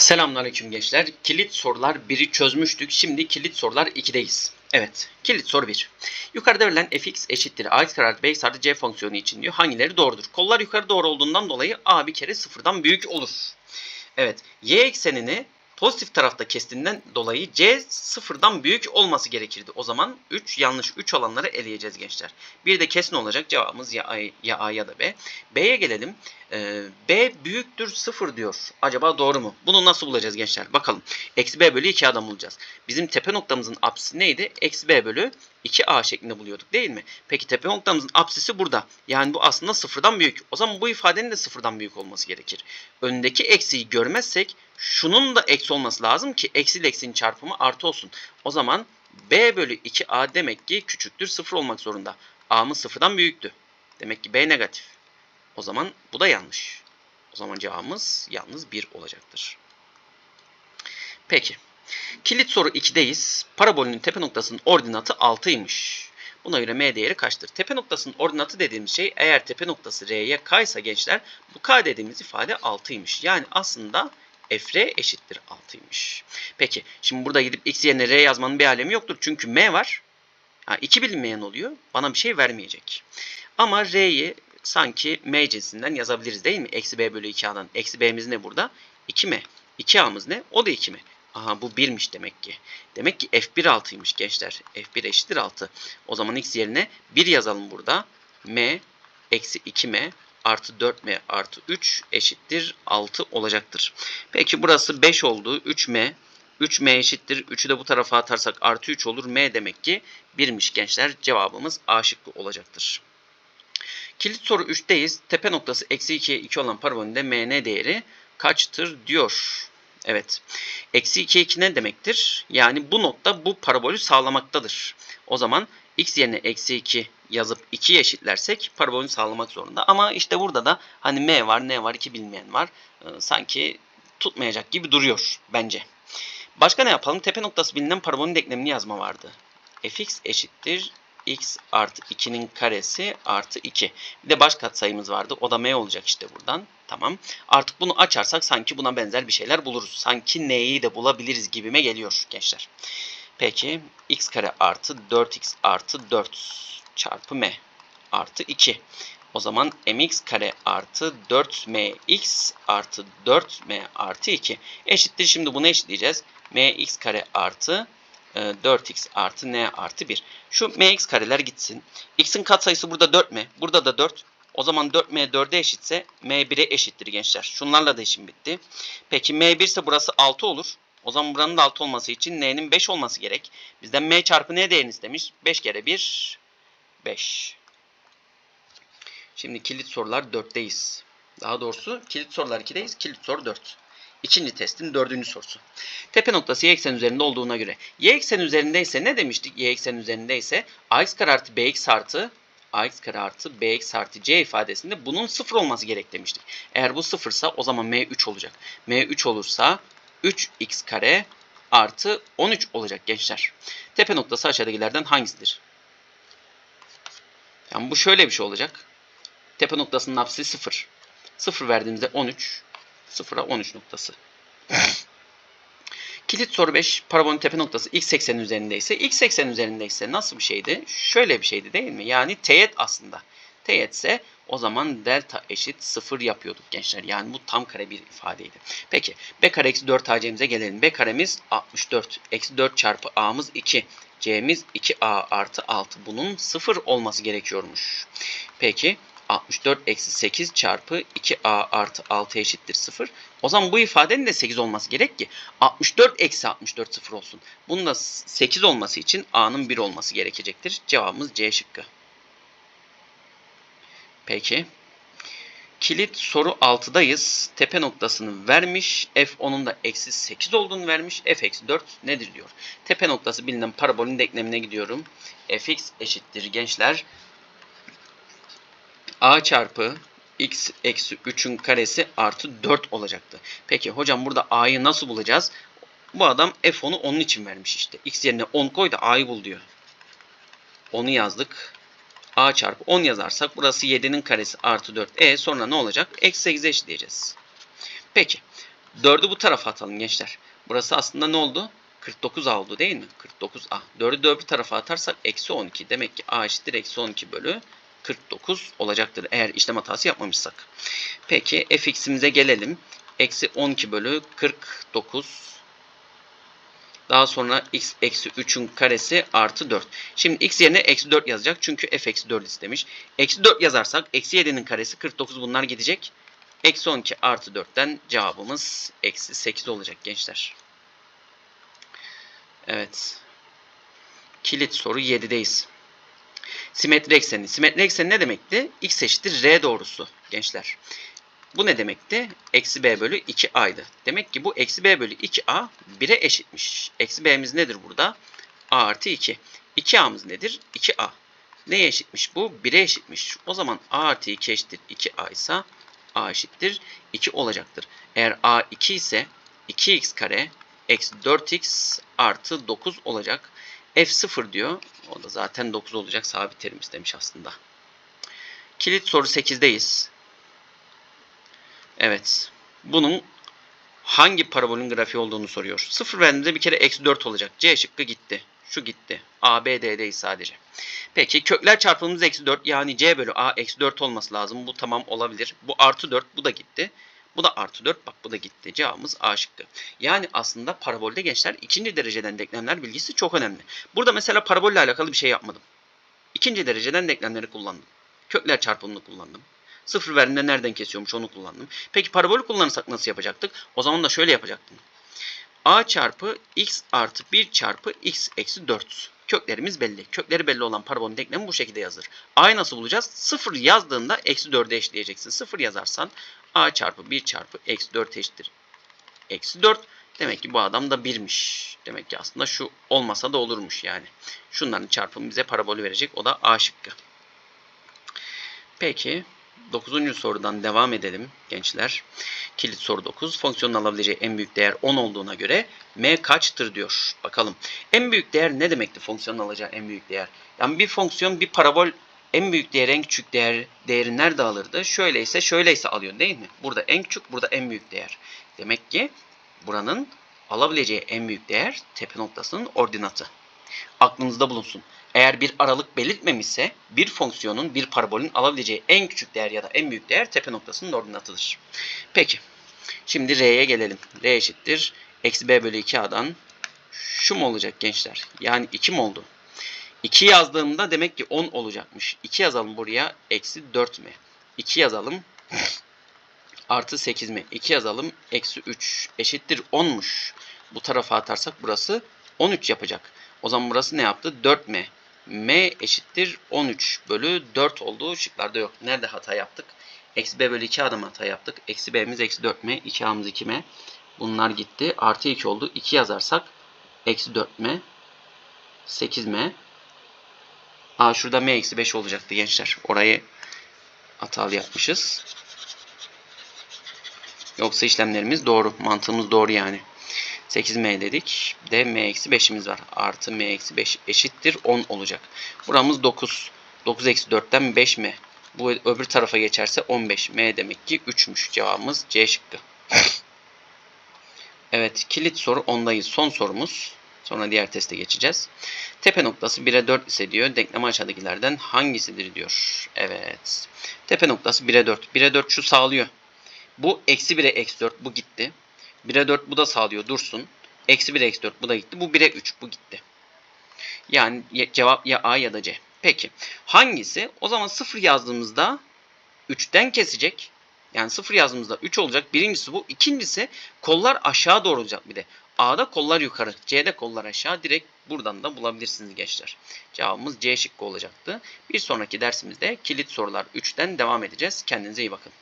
Selamünaleyküm gençler. Kilit sorular 1'i çözmüştük. Şimdi kilit sorular 2'deyiz. Evet. Kilit soru 1. Yukarıda verilen fx eşittir ax kare artı bx artı c fonksiyonu için diyor. Hangileri doğrudur? Kollar yukarı doğru olduğundan dolayı a bir kere sıfırdan büyük olur. Evet. Y eksenini pozitif tarafta kestiğinden dolayı c sıfırdan büyük olması gerekirdi. O zaman 3 yanlış 3 olanları eleyeceğiz gençler. Bir de kesin olacak cevabımız ya a ya, a, ya da b. B'ye gelelim. Ee, b büyüktür 0 diyor. Acaba doğru mu? Bunu nasıl bulacağız gençler? Bakalım. Eksi b bölü 2 adam bulacağız. Bizim tepe noktamızın apsisi neydi? Eksi b bölü 2a şeklinde buluyorduk değil mi? Peki tepe noktamızın apsisi burada. Yani bu aslında sıfırdan büyük. O zaman bu ifadenin de sıfırdan büyük olması gerekir. Öndeki eksiyi görmezsek şunun da eksi olması lazım ki eksi ile eksinin çarpımı artı olsun. O zaman b bölü 2a demek ki küçüktür 0 olmak zorunda. a'mız sıfırdan büyüktü. Demek ki b negatif. O zaman bu da yanlış. O zaman cevabımız yalnız 1 olacaktır. Peki. Kilit soru 2'deyiz. Parabolün tepe noktasının ordinatı 6'ymış. Buna göre m değeri kaçtır? Tepe noktasının ordinatı dediğimiz şey eğer tepe noktası r'ye k ise gençler bu k dediğimiz ifade 6'ymış. Yani aslında fr eşittir 6'ymış. Peki şimdi burada gidip x yerine r yazmanın bir alemi yoktur. Çünkü m var. Ha, 2 bilinmeyen oluyor. Bana bir şey vermeyecek. Ama r'yi sanki m cinsinden yazabiliriz değil mi? Eksi b bölü 2a'dan. Eksi b'miz ne burada? 2m. 2a'mız ne? O da 2m. Aha bu 1'miş demek ki. Demek ki f1 6'ymış gençler. f1 eşittir 6. O zaman x yerine 1 yazalım burada. m eksi 2m artı 4m artı 3 eşittir 6 olacaktır. Peki burası 5 oldu. 3m 3m eşittir. 3'ü de bu tarafa atarsak artı 3 olur. m demek ki 1'miş gençler. Cevabımız A şıkkı olacaktır. Kilit soru 3'teyiz. Tepe noktası eksi 2'ye 2 olan parabolünde mn değeri kaçtır diyor. Evet. Eksi 2'ye 2 ne demektir? Yani bu nokta bu parabolü sağlamaktadır. O zaman x yerine eksi 2 yazıp 2'yi eşitlersek parabolü sağlamak zorunda. Ama işte burada da hani m var, n var, 2 bilmeyen var. Ee, sanki tutmayacak gibi duruyor bence. Başka ne yapalım? Tepe noktası bilinen parabolün denklemini yazma vardı. fx eşittir x artı 2'nin karesi artı 2. Bir de baş katsayımız vardı. O da m olacak işte buradan. Tamam. Artık bunu açarsak sanki buna benzer bir şeyler buluruz. Sanki n'yi de bulabiliriz gibime geliyor gençler. Peki x kare artı 4x artı 4 çarpı m artı 2. O zaman mx kare artı 4mx artı 4m artı 2 eşittir. Şimdi bunu eşitleyeceğiz. mx kare artı 4x artı n artı 1. Şu mx kareler gitsin. x'in katsayısı burada 4m. Burada da 4. O zaman 4m 4'e eşitse m 1'e eşittir gençler. Şunlarla da işim bitti. Peki m 1 ise burası 6 olur. O zaman buranın da 6 olması için n'nin 5 olması gerek. Bizden m çarpı n değerini istemiş. 5 kere 1 5. Şimdi kilit sorular 4'teyiz. Daha doğrusu kilit sorular 2'deyiz. Kilit soru 4. İkinci testin dördüncü sorusu. Tepe noktası y eksen üzerinde olduğuna göre. Y eksen üzerindeyse ne demiştik? Y eksen üzerindeyse ax kare artı bx artı ax kare artı bx artı c ifadesinde bunun sıfır olması gerek demiştik. Eğer bu sıfırsa o zaman m 3 olacak. m 3 olursa 3x kare artı 13 olacak gençler. Tepe noktası aşağıdakilerden hangisidir? Yani bu şöyle bir şey olacak. Tepe noktasının apsisi 0. 0 verdiğimizde 13. 0'a 13 noktası. Kilit soru 5. Parabolün tepe noktası x eksenin üzerindeyse. X eksenin üzerindeyse nasıl bir şeydi? Şöyle bir şeydi değil mi? Yani teğet aslında. Teğet ise o zaman delta eşit 0 yapıyorduk gençler. Yani bu tam kare bir ifadeydi. Peki b kare eksi 4 ac'mize gelelim. b karemiz 64. Eksi 4 çarpı a'mız 2. c'miz 2a artı 6. Bunun 0 olması gerekiyormuş. Peki 64 eksi 8 çarpı 2a artı 6 eşittir 0. O zaman bu ifadenin de 8 olması gerek ki 64 eksi 64 0 olsun. Bunun da 8 olması için a'nın 1 olması gerekecektir. Cevabımız C şıkkı. Peki. Kilit soru 6'dayız. Tepe noktasını vermiş. F onun da eksi 8 olduğunu vermiş. F eksi 4 nedir diyor. Tepe noktası bilinen parabolün denklemine gidiyorum. Fx eşittir gençler a çarpı x eksi 3'ün karesi artı 4 olacaktı. Peki hocam burada a'yı nasıl bulacağız? Bu adam f10'u onun için vermiş işte. x yerine 10 koy da a'yı bul diyor. 10'u yazdık. a çarpı 10 yazarsak burası 7'nin karesi artı 4. E sonra ne olacak? Eksi 8'e eşitleyeceğiz. Peki. 4'ü bu tarafa atalım gençler. Burası aslında ne oldu? 49A oldu değil mi? 49A. 4'ü de öbür tarafa atarsak eksi 12. Demek ki A eşittir eksi 12 bölü 49 olacaktır. Eğer işlem hatası yapmamışsak. Peki fx'imize gelelim. Eksi 12 bölü 49. Daha sonra x eksi 3'ün karesi artı 4. Şimdi x yerine eksi 4 yazacak. Çünkü f eksi 4 istemiş. Eksi 4 yazarsak eksi 7'nin karesi 49 bunlar gidecek. Eksi 12 artı 4'ten cevabımız eksi 8 olacak gençler. Evet. Kilit soru 7'deyiz. Simetri ekseni. Simetri ekseni ne demekti? X eşittir R doğrusu gençler. Bu ne demekti? Eksi B bölü 2A'ydı. Demek ki bu eksi B bölü 2A 1'e eşitmiş. Eksi B'miz nedir burada? A artı 2. 2A'mız nedir? 2A. Neye eşitmiş bu? 1'e eşitmiş. O zaman A artı 2 eşittir 2A ise A eşittir 2 olacaktır. Eğer A 2 ise 2x kare eksi 4x artı 9 olacak. F0 diyor. O da zaten 9 olacak. Sabit terim istemiş aslında. Kilit soru 8'deyiz. Evet. Bunun hangi parabolün grafiği olduğunu soruyor. 0 verdiğimizde bir kere eksi 4 olacak. C şıkkı gitti. Şu gitti. A, B, D'deyiz sadece. Peki kökler çarpımımız eksi 4. Yani C bölü A eksi 4 olması lazım. Bu tamam olabilir. Bu artı 4. Bu da gitti. Bu da artı 4. Bak bu da gitti. Cevabımız A şıkkı. Yani aslında parabolde gençler ikinci dereceden denklemler bilgisi çok önemli. Burada mesela parabolle alakalı bir şey yapmadım. İkinci dereceden denklemleri kullandım. Kökler çarpımını kullandım. Sıfır verdiğinde nereden kesiyormuş onu kullandım. Peki parabolü kullanırsak nasıl yapacaktık? O zaman da şöyle yapacaktım. A çarpı x artı 1 çarpı x eksi 4. Köklerimiz belli. Kökleri belli olan parabolün denklemi bu şekilde yazılır. A'yı nasıl bulacağız? 0 yazdığında eksi 4'e eşleyeceksin. 0 yazarsan A çarpı 1 çarpı eksi 4 eşittir. Eksi 4. Demek ki bu adam da 1'miş. Demek ki aslında şu olmasa da olurmuş yani. Şunların çarpımı bize parabolü verecek. O da A şıkkı. Peki 9. sorudan devam edelim gençler. Kilit soru 9. Fonksiyonun alabileceği en büyük değer 10 olduğuna göre m kaçtır diyor. Bakalım. En büyük değer ne demekti fonksiyonun alacağı en büyük değer? Yani bir fonksiyon bir parabol en büyük değer en küçük değer değeri nerede alırdı? Şöyleyse şöyleyse alıyor değil mi? Burada en küçük burada en büyük değer. Demek ki buranın alabileceği en büyük değer tepe noktasının ordinatı. Aklınızda bulunsun. Eğer bir aralık belirtmemişse bir fonksiyonun bir parabolün alabileceği en küçük değer ya da en büyük değer tepe noktasının ordinatıdır. Peki. Şimdi R'ye gelelim. R eşittir. Eksi B bölü 2A'dan şu mu olacak gençler? Yani 2 mi oldu? 2 yazdığımda demek ki 10 olacakmış. 2 yazalım buraya. Eksi 4 mi? 2 yazalım. Artı 8 mi? 2 yazalım. Eksi 3 eşittir 10'muş. Bu tarafa atarsak burası 13 yapacak. O zaman burası ne yaptı? 4m. M eşittir 13 bölü 4 oldu. Şıklarda yok. Nerede hata yaptık? Eksi b bölü 2 adım hata yaptık. Eksi b'miz eksi 4m. 2a'mız 2m. Bunlar gitti. Artı 2 oldu. 2 yazarsak eksi 4m. 8m. Aa şurada m eksi 5 olacaktı gençler. Orayı hatalı yapmışız. Yoksa işlemlerimiz doğru. Mantığımız doğru yani. 8m dedik. De m eksi 5'imiz var. Artı m eksi 5 eşittir 10 olacak. Buramız 9. 9 eksi 4'ten 5m. Bu öbür tarafa geçerse 15. m demek ki 3'müş. Cevabımız C şıkkı. Evet kilit soru 10'dayız. Son sorumuz. Sonra diğer teste geçeceğiz. Tepe noktası 1'e 4 ise diyor. Denkleme aşağıdakilerden hangisidir diyor. Evet. Tepe noktası 1'e 4. 1'e 4 şu sağlıyor. Bu eksi 1'e eksi 4. Bu gitti. 1'e 4 bu da sağlıyor dursun. Eksi 1 eksi 4 bu da gitti. Bu 1'e 3 bu gitti. Yani cevap ya A ya da C. Peki hangisi? O zaman 0 yazdığımızda 3'ten kesecek. Yani 0 yazdığımızda 3 olacak. Birincisi bu. İkincisi kollar aşağı doğru olacak bir de. A'da kollar yukarı. C'de kollar aşağı. Direkt buradan da bulabilirsiniz gençler. Cevabımız C şıkkı olacaktı. Bir sonraki dersimizde kilit sorular 3'ten devam edeceğiz. Kendinize iyi bakın.